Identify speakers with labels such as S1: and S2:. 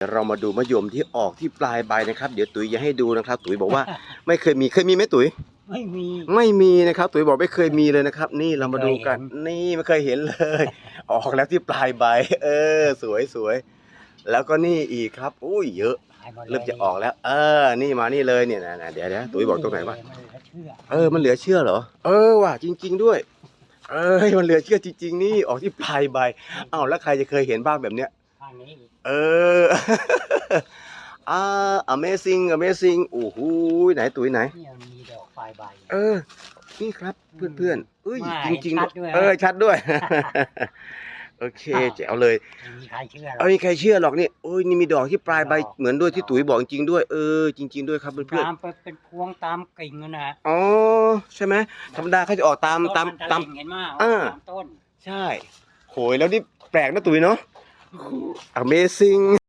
S1: เดี๋ยวเรามาดูมะยมที่ออกที่ปลายใบนะครับ เดี๋ยวตุ๋ยจะให้ดูนะครับ ตุ๋ยบอกว่า ไม่เคยมีเคยมีไหมตุ๋ย
S2: ไม่มี
S1: ไม่มีนะครับ ตุ๋ยบอกไม่เคยมีเลยนะครับ นี่เรามาดูกัน
S2: ไม่เคยเห็น
S1: นี่ไม่เคยเห็นเลย ออกแล้วที่ปลายใบ เออ สวยสวยแล้วก็นี่อีกครับ อุ้ยเยอะ
S2: หายหมดลย
S1: เริ่มจะออกแล้ว เออ นี่มานี่เลยเนี่ยนะๆเดี๋ยวเดี๋ยวตุ๋ยบอกตรงไหนวะ
S2: ม่เหลือเชื่อ
S1: เออ มันเหลือเชื่อเหรอ เออว่ะจริง ๆ ด้วย เอ้ยมันเหลือเชื่อจริง ๆ นี่ออกที่ปลายใบอ้าวแล้วใครจะเคยเห็นบ้างแบบเนี้ย
S2: ข้างนี้อีก
S1: เออ อ่า amazing amazing โอ้โหไหนตุ๋ยไหน
S2: เนี่ยมีดอกปลายใบ
S1: เออ นี่ครับเพื่อนๆเอ้ย
S2: ว่า
S1: จริง
S2: ชัดด้วย
S1: ๆเออชัดด้วย โอเค
S2: อ้าว
S1: แจ๋วเลย
S2: ไม่มีใครเชื่อหรอก
S1: เอามีใครเชื่อหรอกนี่โอ้ยนี่มีดอกที่ปลายใบ
S2: ดอก
S1: เหมือนด้วยที่
S2: ดอก
S1: ตุ๋ยบอกจริงๆด้วยเออจริง ๆด้วยครับเพื่อน
S2: ตามไปเป็นพวงตามกิ่งนั่นนะ
S1: ๆอ๋อใช่ไหมธรรมดาเขาจะออกตามตาม
S2: ต้นน
S1: ตาม
S2: ตะเล็งเห็นมาก
S1: อ่า
S2: ตามต้น
S1: ใช่ โหยแล้วนี่แปลกนะตุ๋ยเนาะ Amazing